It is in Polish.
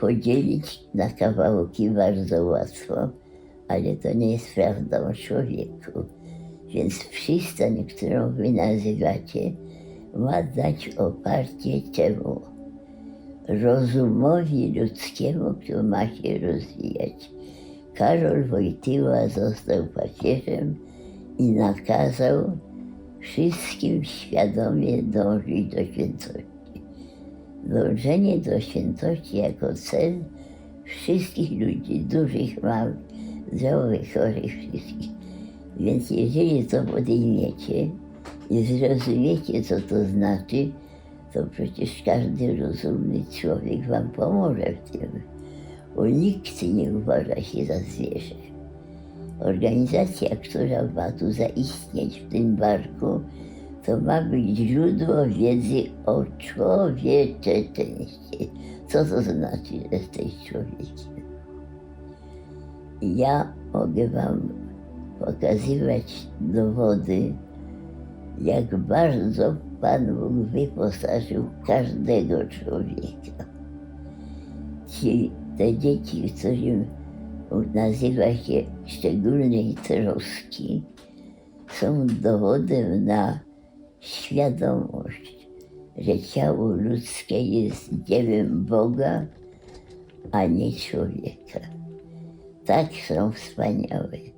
Podzielić na kawałki bardzo łatwo, ale to nie jest prawdą o człowieku. Więc przystań, którą wy nazywacie, ma dać oparcie czemu? Rozumowi ludzkiemu, który ma się rozwijać. Karol Wojtyła został papieżem i nakazał wszystkim świadomie dążyć do świętości. Dążenie do świętości jako cel wszystkich ludzi, dużych, małych, zdrowych, chorych, wszystkich. Więc jeżeli to podejmiecie i zrozumiecie, co to znaczy, to przecież każdy rozumny człowiek wam pomoże w tym. Bo nikt nie uważa się za zwierzę. Organizacja, która ma tu zaistnieć w tym barku, to ma być źródło wiedzy o człowieczeństwie. Co to znaczy, że jesteś człowiekiem? Ja mogę wam pokazywać dowody, jak bardzo Pan Bóg wyposażył każdego człowieka. Ci, te dzieci, którym nazywa się szczególnej troski, są dowodem na świadomość, że ciało ludzkie jest dziełem Boga, a nie człowieka. Tak są wspaniałe.